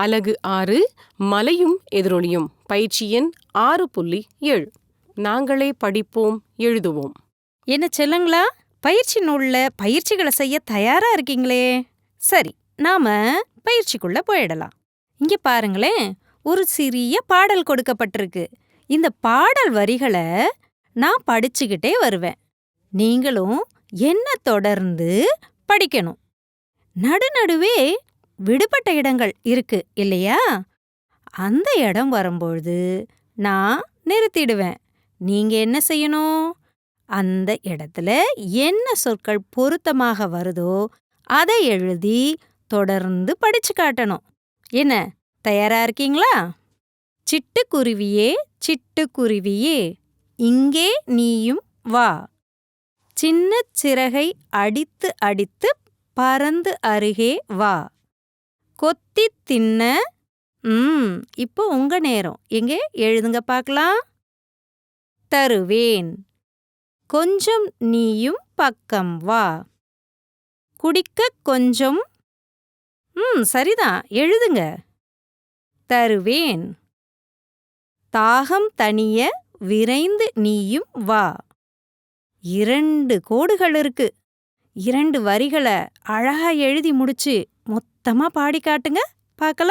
அலகு ஆறு மலையும் எதிரொலியும். பயிற்சி எண் ஆறு புள்ளி ஏழு. நாங்களே படிப்போம் எழுதுவோம். என்ன செல்லுங்களா? பயிற்சி நூலில் பயிற்சிகளை செய்ய தயாரா இருக்கீங்களே? சரி நாம பயிற்சிக்குள்ள போயிடலாம். இங்க பாருங்களேன் ஒரு சிறிய பாடல் கொடுக்கப்பட்டிருக்கு. இந்த பாடல் வரிகளை நான் படிச்சுக்கிட்டே வருவேன். நீங்களும் என்ன தொடர்ந்து படிக்கணும். நடுநடுவே விடுபட்ட இடங்கள் இருக்கு இல்லையா? அந்த இடம் வரும்பொழுது நான் நிறுத்திடுவேன். நீங்க என்ன செய்யணும்? அந்த இடத்துல என்ன சொற்கள் பொருத்தமாக வருதோ அதை எழுதி தொடர்ந்து படிச்சு காட்டணும். என்ன தயாரா இருக்கீங்களா? சிட்டுக்குருவியே சிட்டுக்குருவியே இங்கே நீயும் வா. சின்ன சிறகை அடித்து அடித்து பறந்து அருகே வா. கொத்தி தின்ன. ம் இப்போ உங்க நேரம். எங்கே? எழுதுங்க பார்க்கலாம். தருவேன். கொஞ்சம் நீயும் பக்கம் வா. குடிக்க கொஞ்சம். ம் சரிதான். எழுதுங்க. தருவேன். தாகம் தனிய விரைந்து நீயும் வா. இரண்டு கோடுகள் இருக்கு. இரண்டு வரிகளை அழகா எழுதி முடிச்சு மொத்தமா பாடி காட்டுங்க. பார்க்கலாம்.